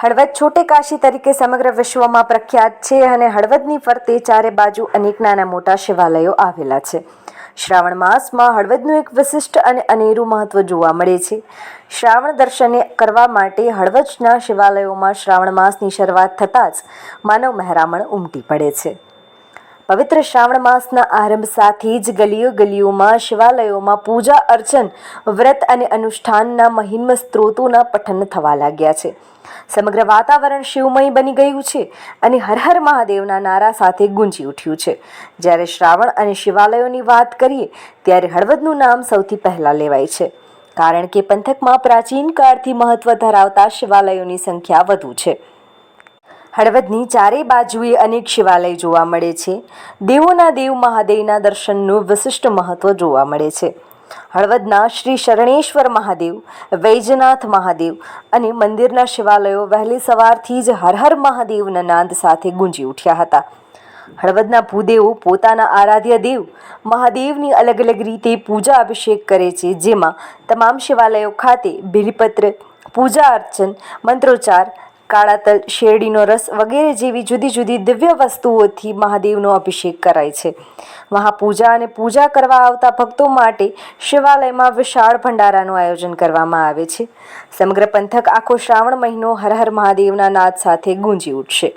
હળવદ છોટે કાશી તરીકે સમગ્ર વિશ્વમાં પ્રખ્યાત છે અને હળવદની ફરતે ચારે બાજુ અનેક નાના મોટા શિવાલયો આવેલા છે. શ્રાવણ માસમાં હળવદનું એક વિશિષ્ટ અને અનેરું મહત્વ જોવા મળે છે. શ્રાવણ દર્શને કરવા માટે હળવદના શિવાલયોમાં શ્રાવણ માસની શરૂઆત થતાં જ માનવ મહેરામણ ઉમટી પડે છે. પવિત્ર શ્રાવણ માસના આરંભ સાથે જ ગલીઓ ગલીઓમાં, શિવાલયોમાં પૂજા અર્ચન, વ્રત અને અનુષ્ઠાનના મહિન્મ સ્ત્રોતોના પઠન થવા લાગ્યા છે. સમગ્ર વાતાવરણ શિવમય બની ગયું છે અને હર હર મહાદેવના નારા સાથે ગુંજી ઉઠ્યું છે. જ્યારે શ્રાવણ અને શિવાલયોની વાત કરીએ, ત્યારે હળવદનું નામ સૌથી પહેલાં લેવાય છે. કારણ કે પંથકમાં પ્રાચીન કાળથી મહત્વ ધરાવતા શિવાલયોની સંખ્યા વધુ છે. હળવદની ચારે બાજુએ અનેક શિવાલય જોવા મળે છે. દેવોના દેવ મહાદેવના દર્શનનું વિશિષ્ટ મહત્વ જોવા મળે છે. હળવદના શ્રી શરણેશ્વર મહાદેવ, વૈજનાથ મહાદેવ અને મંદિરના શિવાલયો વહેલી સવારથી જ હર હર મહાદેવના નાદ સાથે ગુંજી ઉઠ્યા હતા. હળવદના ભૂદેવો પોતાના આરાધ્ય દેવ મહાદેવની અલગ અલગ રીતે પૂજા અભિષેક કરે છે, જેમાં તમામ શિવાલયો ખાતે બિલીપત્ર, પૂજા અર્ચન, મંત્રોચ્ચાર કાળા તલ શેરડીનો રસ વગેરે જેવી જુદી જુદી દિવ્ય વસ્તુઓથી મહાદેવનો અભિષેક કરાય છે. મહાપૂજા અને પૂજા કરવા આવતા ભક્તો માટે શિવાલયમાં વિશાળ ભંડારાનું આયોજન કરવામાં આવે છે. સમગ્ર પંથક આખો શ્રાવણ મહિનો હર હર મહાદેવના નાદ સાથે ગુંજી ઉઠશે.